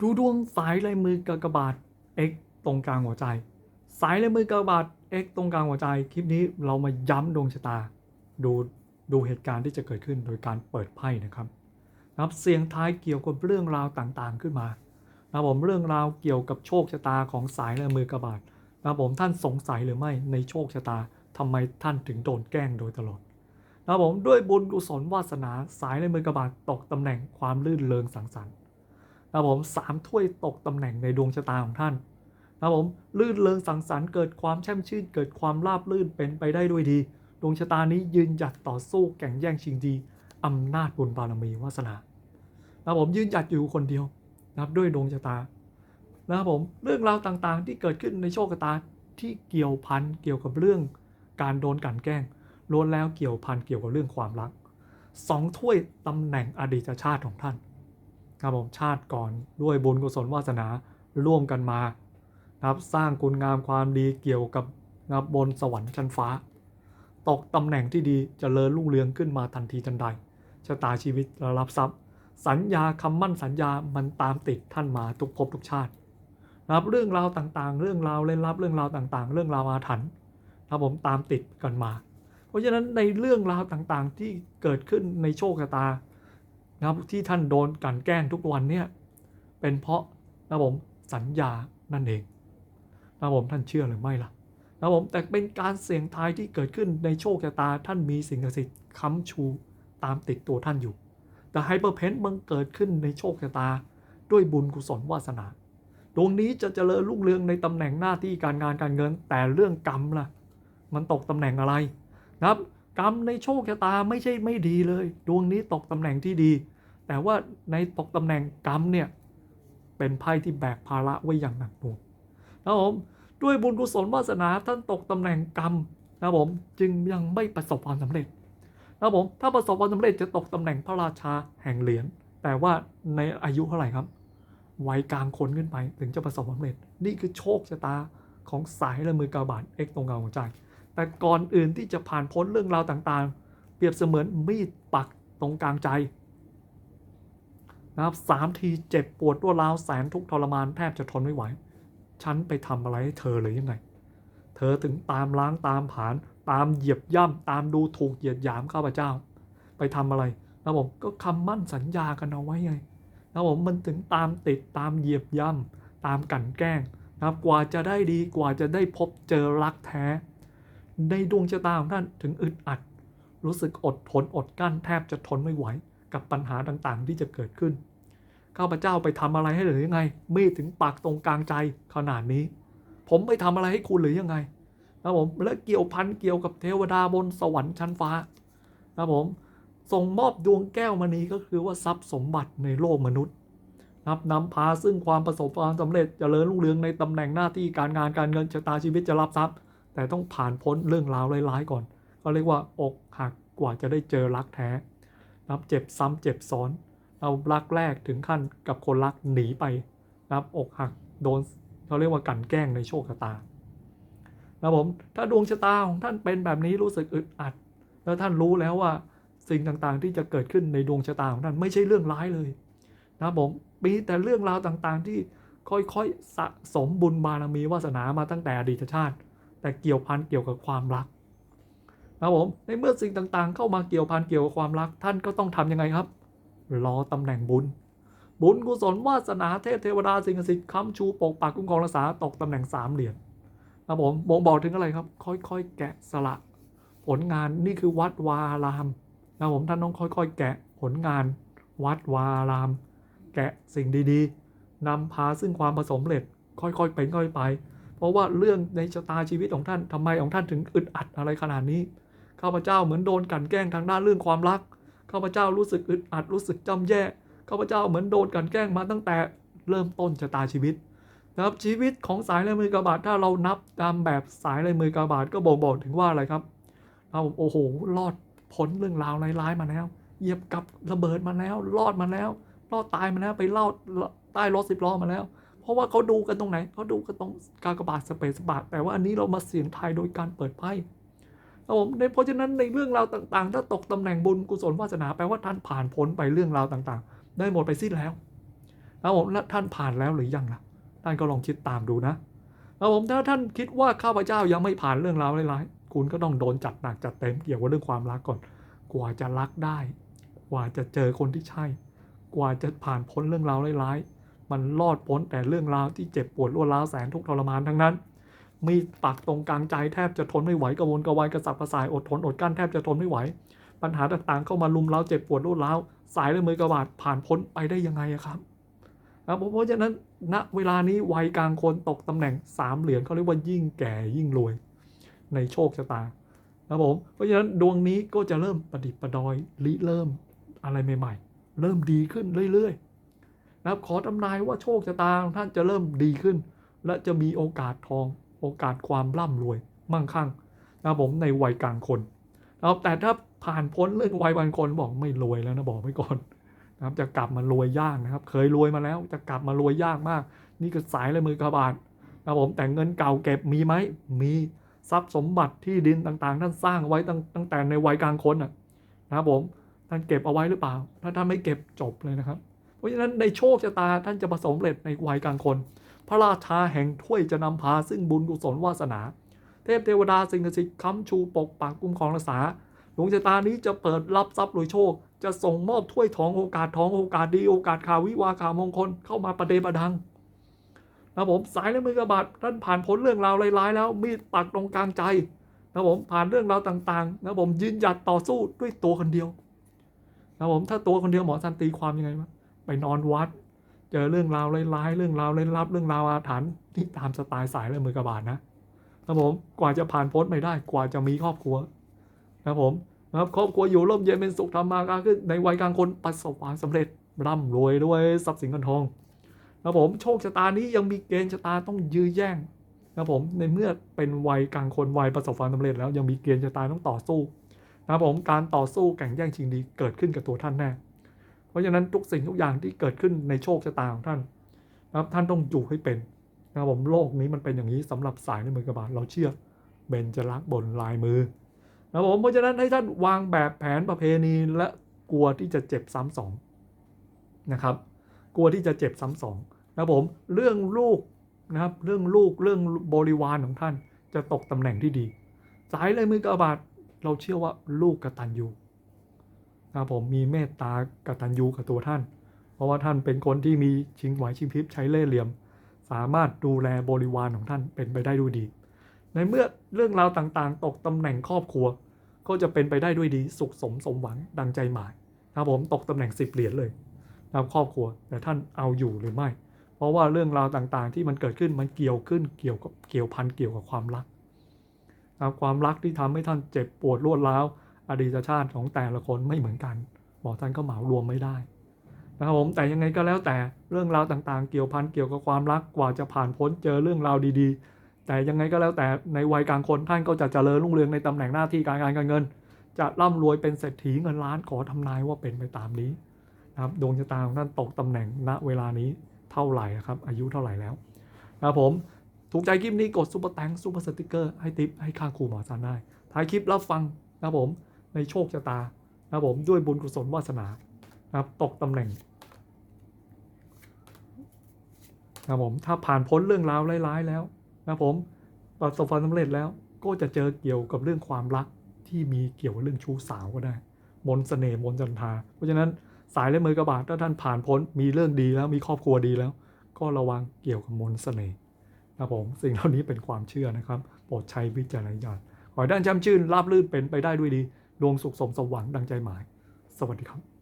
ดูดวงสายลายมือกากบาท X ตรงกลางหัวใจ สายลายมือกากบาท X ตรงกลางหัวใจ คลิปนี้เรามาย้ำดวงชะตา ดูดูเหตุการณ์ที่จะเกิดขึ้นโดยการเปิดไพ่นะครับนะครับเสียงท้ายเกี่ยวกับเรื่องราวต่างๆขึ้นมานะผมเรื่องราวเกี่ยวกับโชคชะตาของสายลายมือกากบาทนะผมท่านสงสัยหรือไม่ในโชคชะตาทำไมท่านถึงโดนแกล้งโดยตลอดนะผมด้วยบุญกุศลวาสนาสายในมือกระบาดตกตำแหน่งความลื่นเลงสังสรรค์ นะครับผมสามถ้วยตกตำแหน่งในดวงชะตาของท่านนะผมลื่นเลงสังสรรค์เกิดความแช่มชื่น เกิดความราบลื่นเป็นไปได้ด้วยดี ดวงชะตานี้ยืนหยัดต่อสู้แข่งแย่งชิงดีอำนาจบุญบารมีวาสนานะผมยืนหยัดอยู่คนเดียวนะครับด้วยดวงชะตานะครับผมเรื่องราวต่างๆ ที่เกิดขึ้นในโชคชะตาที่เกี่ยวพันเกี่ยวกับเรื่องการโดนกันแกล้งล้วนแล้วเกี่ยวพันเกี่ยวกับเรื่องความรักสองถ้วยตำแหน่งอดีตชาติของท่าน ครับผมชาติก่อนด้วยบุญกุศลวาสนาร่วมกันมานะครับสร้างคุณงามความดีเกี่ยวกับนะบบนสวรรค์ชั้นฟ้า ตกตำแหน่งที่ดีจเจริญรุ่งเรืองขึ้นมาทันทีทันใดชะตาชีวิตระรับทรัพย์ สัญญาคำมั่นสัญญามันตามติดท่านมาทุกภพทุกชาตินะครับเรื่องราวต่างๆ เรื่องราวเล่นลับเรื่องราวต่างๆ เรื่องราวอาถรรพ์นะครับผมตามติดกันมา เพราะฉะนั้นในเรื่องราวต่างๆที่เกิดขึ้นในโชคชะตา นะครับที่ท่านโดนกันแกล้งทุกวันเนี่ยเป็นเพราะนะผมสัญญานั่นเองนะผมท่านเชื่อหรือไม่ล่ะนะผมแต่เป็นการเสี่ยงทายที่เกิดขึ้นในโชคชะตาท่านมีสิ่งศักดิ์สิทธิ์ค้ำชูตามติดตัวท่านอยู่ แต่ไฮเปอร์เพนต์มันเกิดขึ้นในโชคชะตาด้วยบุญกุศลวาสนาดวงนี้จะเจริญรุ่งเรืองในตำแหน่งหน้าที่การงานการเงิน แต่เรื่องกรรมล่ะ มันตกตำแหน่งอะไรนะครับ กรรมในโชคชะตาไม่ใช่ไม่ดีเลย ดวงนี้ตกตำแหน่งที่ดี แต่ว่าในตกตำแหน่งกรรมเนี่ยเป็นไพ่ที่แบกภาระไว้อย่างหนักหน่วงนะครับผมด้วยบุญกุศลวาสนาท่านตกตำแหน่งกรรมนะครับผมจึงยังไม่ประสบความสำเร็จนะครับผมถ้าประสบความสำเร็จจะตกตำแหน่งพระราชาแห่งเหรียญแต่ว่าในอายุเท่าไหร่ครับวัยกลางคนขึ้นไปถึงจะประสบความสำเร็จ นี่คือโชคชะตาของสายและมือกาบาทเอ็กตรงกลางหัวใจ แต่ก่อนอื่นที่จะผ่านพ้นเรื่องราวต่างๆ เปรียบเสมือนมีดปักตรงกลางใจนะครับสามทีเจ็บปวดรวดร้าวแสนทุกทรมานแทบจะทนไม่ไหว ฉันไปทำอะไรให้เธอเลยยังไง เธอถึงตามล้างตามผาน ตามเหยียบย่ำตามดูถูกเหยียดหยามข้าพเจ้า ไปทำอะไรนะผมก็คำมั่นสัญญากันเอาไว้ไงนะผมมันถึงตามติดตามเหยียบย่ำตามกั่นแกล้งนะครับกว่าจะได้ดีกว่าจะได้พบเจอรักแท้ ในดวงชะตาของท่านถึงอึดอัด รู้สึกอดทนอดกั้นแทบจะทนไม่ไหวกับปัญหาต่างๆ ที่จะเกิดขึ้น ข้าพเจ้าไปทำอะไรให้หรือยังไงมีถึงปากตรงกลางใจขนาดนี้ ผมไปทำอะไรให้คุณหรือยังไงนะผมและเกี่ยวพันเกี่ยวกับเทวดาบนสวรรค์ชั้นฟ้านะผมส่งมอบดวงแก้วมณีก็คือว่าทรัพย์สมบัติในโลกมนุษย์นับนำพาซึ่งความประสบความสำเร็จจเจริญรุ่งเรืองในตำแหน่งหน้าที่การงานการเงินชะตาชีวิตจะรับทรัพย์ แต่ต้องผ่านพ้นเรื่องราวร้ายๆก่อน ก็เรียกว่าอกหักกว่าจะได้เจอรักแท้นับเจ็บซ้ำเจ็บซ้อนเอารักแรกถึงขั้นกับคนรักหนีไปนับอกหักโดนเขาเรียกว่ากันแกล้งในโชคชะตานะผมถ้าดวงชะตาของท่านเป็นแบบนี้รู้สึกอึดอัด แล้วท่านรู้แล้วว่าสิ่งต่างๆ ที่จะเกิดขึ้นในดวงชะตาของท่านไม่ใช่เรื่องร้ายเลยนะผมมีแต่เรื่องราวต่างๆที่ค่อยๆสะสมบุญบารมีวาสนามาตั้งแต่อดีตชาติ แต่เกี่ยวพันเกี่ยวกับความรักนะผมในเมื่อสิ่งต่างๆ เข้ามาเกี่ยวพันเกี่ยวกับความรัก ท่านก็ต้องทำยังไงครับ รอตำแหน่งบุญ บุญกุศลวาสนาเทพเทวดาสิ่งศักดิ์สิทธิ์ค้ำชูปกปักคุ้มครองรักษาตกตำแหน่งสามเหรียญนะผมบ่งบอกถึงอะไรครับ ค่อยๆ แกะสละ ผลงานนี่คือวัดวาอารามนะผมท่านต้องค่อยๆ แกะผลงาน วัดวาอาราม แกะสิ่งดีๆนำพาซึ่งความผสมเร็จ ค่อยๆเป็นค่อยไป เพราะว่าเรื่องในชะตาชีวิตของท่านทำไมของท่านถึงอึดอัดอะไรขนาดนี้ข้าพเจ้าเหมือนโดนกันแกล้งทางด้านเรื่องความรักข้าพเจ้ารู้สึกอึดอัดรู้สึกจำแย่ข้าพเจ้าเหมือนโดนกันแกล้งมาตั้งแต่เริ่มต้นชะตาชีวิตนะครับชีวิตของสายลายมือกระบาดถ้าเรานับตามแบบสายลายมือกระบาดก็บอกบอกถึงว่าอะไรครับเราโอ้โหรอดพ้นเรื่องราวร้ายๆมาแล้วเหยียบกับระเบิดมาแล้ว รอดมาแล้ว รอดตายมาแล้วไปเล่าใต้รถสิบล้อมาแล้ว เพราะว่าเขาดูกันตรงไหนเขาดูกันตรงกากบาทสเปซสปาดแต่ว่าอันนี้เรามาเสี่ยงทายโดยการเปิดไพ่ครับผมในเพราะฉะนั้นในเรื่องราวต่างๆ ถ้าตกตำแหน่งบุญกุศลวาสนาแปลว่าท่านผ่านพ้นไปเรื่องราวต่างๆ ได้หมดไปสิ้นแล้วครับผมแล้วท่านผ่านแล้วหรือยังล่ะท่านก็ลองคิดตามดูนะครับผมถ้าท่านคิดว่าข้าพเจ้ายังไม่ผ่านเรื่องราวร้ายๆคุณก็ต้องโดนจัดหนักจัดเต็มเกี่ยวกับเรื่องความรักก่อน กว่าจะรักได้ กว่าจะเจอคนที่ใช่ กว่าจะผ่านพ้นเรื่องราวร้ายๆ มันรอดพ้นแต่เรื่องราวที่เจ็บปวดรวดร้าวแสนทุกทรมานทั้งนั้น มีปักตรงกลางใจแทบจะทนไม่ไหวกระวนกระวายกระสับกระส่ายอดทนอดกลั้นแทบจะทนไม่ไหว ปัญหาต่างๆเข้ามาลุมเล้าเจ็บปวดรวดร้าวสายและมือกระบาดผ่านพ้นไปได้ยังไงครับครับผมเพราะฉะนั้นณเวลานี้วัยกลางคนตกตำแหน่งสามเหรียญเขาเรียกว่ายิ่งแก่ยิ่งรวย ในโชคชะตาครับผมเพราะฉะนั้นดวงนี้ก็จะเริ่มประดิษฐ์ประดอยริเริ่มอะไรใหม่ ๆ เริ่มดีขึ้นเรื่อย ๆ นะครับขอทำนายว่าโชคชะตาของท่านจะเริ่มดีขึ้น และจะมีโอกาสทอง โอกาสความร่ำรวยมั่งคั่งนะครับผมในวัยกลางคนนะครับแต่ถ้าผ่านพ้นเรื่องวัยกลางคนบอกไม่รวยแล้วนะบอกไว้ก่อนนะครับจะกลับมารวยยากนะครับ เคยรวยมาแล้วจะกลับมารวยยากมาก นี่ก็สายเลยมือกระบาดนะครับผมแต่เงินเก่าเก็บมีไหมมีทรัพย์สมบัติที่ดินต่างๆ ท่านสร้างไว้ตั้งตั้งแต่ในวัยกลางคนนะครับผมท่านเก็บเอาไว้หรือเปล่า ถ้าท่านไม่เก็บจบเลยนะครับ ราะฉะนั้นในโชคชะตาท่านจะประสบเร็จในวัยกลางคน พระราชาแห่งถ้วยจะนำพาซึ่งบุญกุศลวาสนา เทพเทวดาสิ่งศักดิ์สิทธิ์ค้ำชูปกปักคุ้มครองรักษาดวงชะตานี้จะเปิดรับทรัพย์รวยโชค จะส่งมอบถ้วยทองโอกาสทองโอกาสดีโอกาสข่าววิวาข่าวมงคลเข้ามาประเดประดังนะผมสายและมือกระบาดท่านผ่านพ้นเรื่องราวร้ายๆ แล้วมีดปักตรงกลางใจนะผมผ่านเรื่องราวต่างๆนะผมยืนหยัดต่อสู้ด้วยตัวคนเดียวนะผมถ้าตัวคนเดียวหมอสันตีความยังไงวะ ไปนอนวัด เจอเรื่องราวร้ายๆเรื่องราวเล่นลับเรื่องราวอาถรรพ์ที่ตามสไตล์สายและมือกระบาดนะครับผมกว่าจะผ่านพ้นไปได้กว่าจะมีครอบครัวนะครับผมนะครับครอบครัวอยู่ร่มเย็นเป็นสุขทำมาค้าขึ้นในวัยกลางคนประสบความสำเร็จร่ำรวยด้วยทรัพย์สินเงินทองนะครับผมโชคชะตานี้ยังมีเกณฑ์ชะตาต้องยื้อแย่งนะครับผมในเมื่อเป็นวัยกลางคนวัยประสบความสำเร็จแล้วยังมีเกณฑ์ชะตาต้องต่อสู้นะครับผมการต่อสู้แข่งแย่งชิงดีเกิดขึ้นกับตัวท่านแน่ ราะฉะนั้นทุกสิ่งทุกอย่างที่เกิดขึ้นในโชคชะตาของท่านนะครับท่านต้องอยู่ให้เป็นนะครับผมโลกนี้มันเป็นอย่างนี้สำหรับสายในมือกระบาดเราเชื่อเบญจรักษ์บนลายมือนะครับผมเพราะฉะนั้นให้ท่านวางแบบแผนประเพณีและกลัวที่จะเจ็บซ้ำสองนะครับ กลัวที่จะเจ็บซ้ำสองนะครับผมเรื่องลูกนะครับเรื่องลูกเรื่องบริวารของท่านจะตกตำแหน่งที่ดี สายเลยมือกระบาดเราเชื่อว่าลูกกระตัญญูนะค รับผมมีเมตตากตัญญูกับตัวท่าน เพราะว่าท่านเป็นคนที่มีชิงไหวชิงพริบใช้เล่ห์เหลี่ยม สามารถดูแลบริวารของท่านเป็นไปได้ด้วยดี ในเมื่อเรื่องราวต่างๆ ตกตำแหน่งครอบครัว ก็จะเป็นไปได้ด้วยดีสุขสมสมหวังดังใจหมายนะครับผมตกตำแหน่งสิบเหรียญเลยนะครอบครัวแต่ท่านเอาอยู่หรือไม่ เพราะว่าเรื่องราวต่างๆ ที่มันเกิดขึ้นมันเกี่ยวขึ้นเกี่ยวกับเกี่ยวพันเกี่ยวกับความรักนะความรักที่ทำให้ท่านเจ็บปวดรวดร้าว อดีตชาติของแต่ละคนไม่เหมือนกันหมอท่านก็เหมารวมไม่ได้นะครับผมแต่ยังไงก็แล้วแต่เรื่องราวต่างๆ เกี่ยวพันเกี่ยวกับความรักกว่าจะผ่านพ้นเจอเรื่องราวดีๆ แต่ยังไงก็แล้วแต่ในวัยกลางคนท่านก็จะเจริญรุ่งเรืองในตำแหน่งหน้าที่การงานการเงิน จะร่ำรวยเป็นเศรษฐีเงินล้านขอทำนายว่าเป็นไปตามนี้นะครับดวงชะตาของท่านตกตำแหน่งณเวลานี้เท่าไหร่ครับอายุเท่าไหร่แล้วนะครับผมถูกใจคลิปนี้กดซุปเปอร์แตงซุปเปอร์สติกเกอร์ให้ทิปให้ค่าครูหมอซันได้ท้ายคลิปรับฟังนะครับผม ในโชคชะตานะครับผมด้วยบุญกุศลวาสนานะครับตกตำแหน่งนะครับผมถ้าผ่านพ้นเรื่องราวร้ายๆแล้วนะครับผมประสบความสำเร็จแล้วก็จะเจอเกี่ยวกับเรื่องความรักที่มีเกี่ยวกับเรื่องชู้สาวก็ได้ มนต์เสน่ห์มนจันทา เพราะฉะนั้นสายและมือกระบาดถ้าท่านผ่านพ้นมีเรื่องดีแล้วมีครอบครัวดีแล้ว ก็ระวังเกี่ยวกับมนต์เสน่ห์นะครับผมสิ่งเหล่านี้เป็นความเชื่อนะครับโปรดใช้วิจารณญาณขอให้ท่านจำชื่นราบรื่นเป็นไปได้ด้วยดี ดวงสุขสมสวรรค์ดังใจหมาย สวัสดีครับ